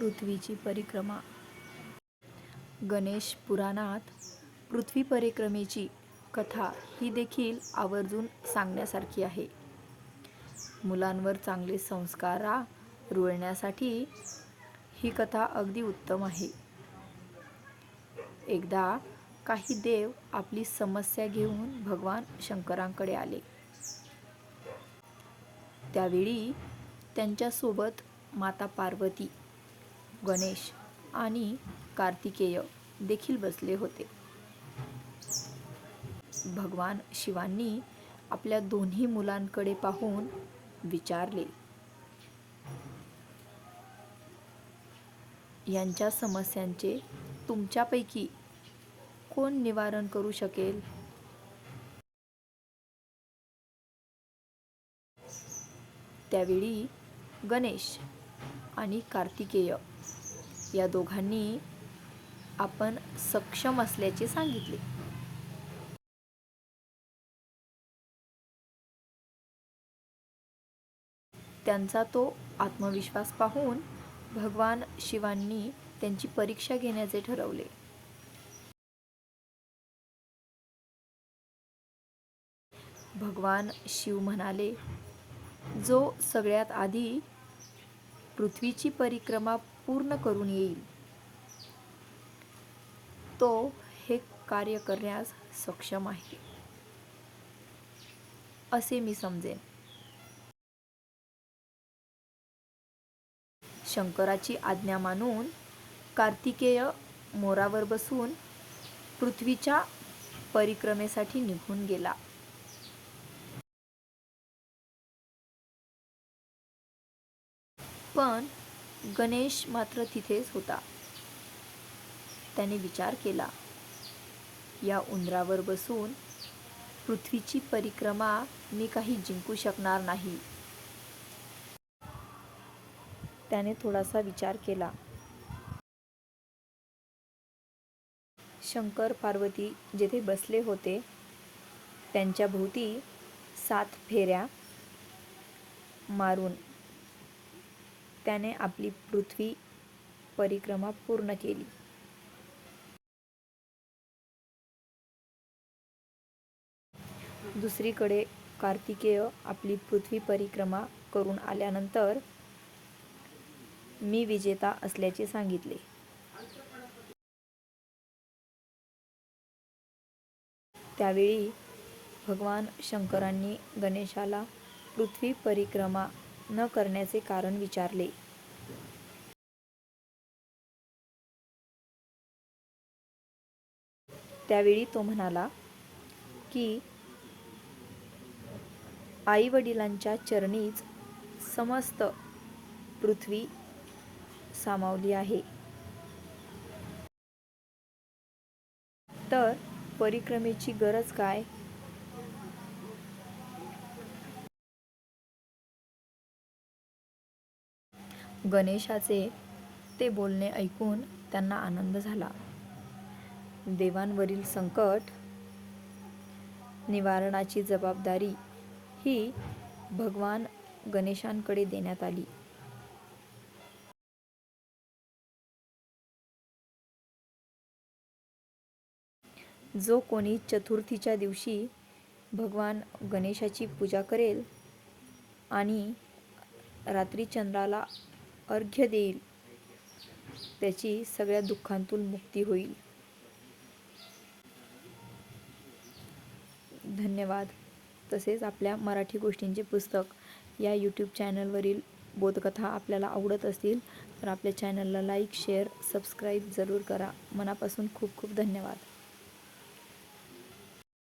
पृथ्वीची परिक्रमा. गणेश पुराणात पृथ्वी परिक्रमेची कथा ही देखील आवर्जून सांगण्यासारखी आहे. मुलांवर चांगले संस्कारा रुळण्यासाठी ही कथा अगदी उत्तम आहे. एकदा काही देव आपली समस्या घेऊन भगवान शंकरांकडे आले. त्यावेळी त्यांच्यासोबत माता पार्वती गणेश आणि कार्तिकेय देखील बसले होते. भगवान शिवांनी आपल्या दोन्ही मुलांकडे पाहून विचारले यांच्या समस्यांचे तुमच्यापैकी कोण निवारण करू शकेल? त्यावेळी गणेश आणि कार्तिकेय या दोघांनी आपण सक्षम असल्याचे सांगितले. त्यांचा तो आत्मविश्वास पाहून भगवान शिवांनी त्यांची परीक्षा घेण्याचे ठरवले. भगवान शिव म्हणाले जो सगळ्यात आधी पृथ्वीची परिक्रमा पूर्ण करून येईल. तो हे कार्य करण्यास सक्षम आहे. असे मी समजेन. शंकराची आज्ञा मानून कार्तिकेय मोरावर बसून पृथ्वीच्या परिक्रमेसाठी निघून गेला. पण गणेश मात्र तिथेच होता. त्याने विचार केला. या उंदरावर बसून पृथ्वीची परिक्रमा मी काही जिंकू शकणार नाही. त्याने थोडासा विचार केला. शंकर पार्वती जेथे बसले होते त्यांच्या भोवती सात फेऱ्या मारून त्याने आपली पृथ्वी परिक्रमा पूर्ण केली. दुसरीकडे कार्तिकेय आपली पृथ्वी परिक्रमा करून आल्यानंतर मी विजेता असल्याचे सांगितले. त्यावेळी भगवान शंकरांनी गणेशाला पृथ्वी परिक्रमा न करण्याचे कारण विचारले. त्यावेळी तो म्हणाला की आई वडिलांच्या चरणीच समस्त पृथ्वी सामावली आहे. तर परिक्रमेची गरज काय? गणेशाचे ते बोलणे ऐकून त्यांना आनंद झाला. देवांवरील संकट निवारणाची जबाबदारी ही भगवान गणेशांकडे देण्यात आली. जो कोणी चतुर्थीच्या दिवशी भगवान गणेशाची पूजा करेल आणि रात्री चंद्राला अर्घ्य देईल. त्याची सगळ्या दुःखांतून मुक्ती होईल. धन्यवाद. तसेच आपल्या मराठी गोष्टींचे पुस्तक या यूट्यूब चॅनलवरील बोधकथा आपल्याला आवडत असतील तर आपल्या चॅनलला लाईक शेअर सबस्क्राईब जरूर करा. मनापासून खूप खूप धन्यवाद.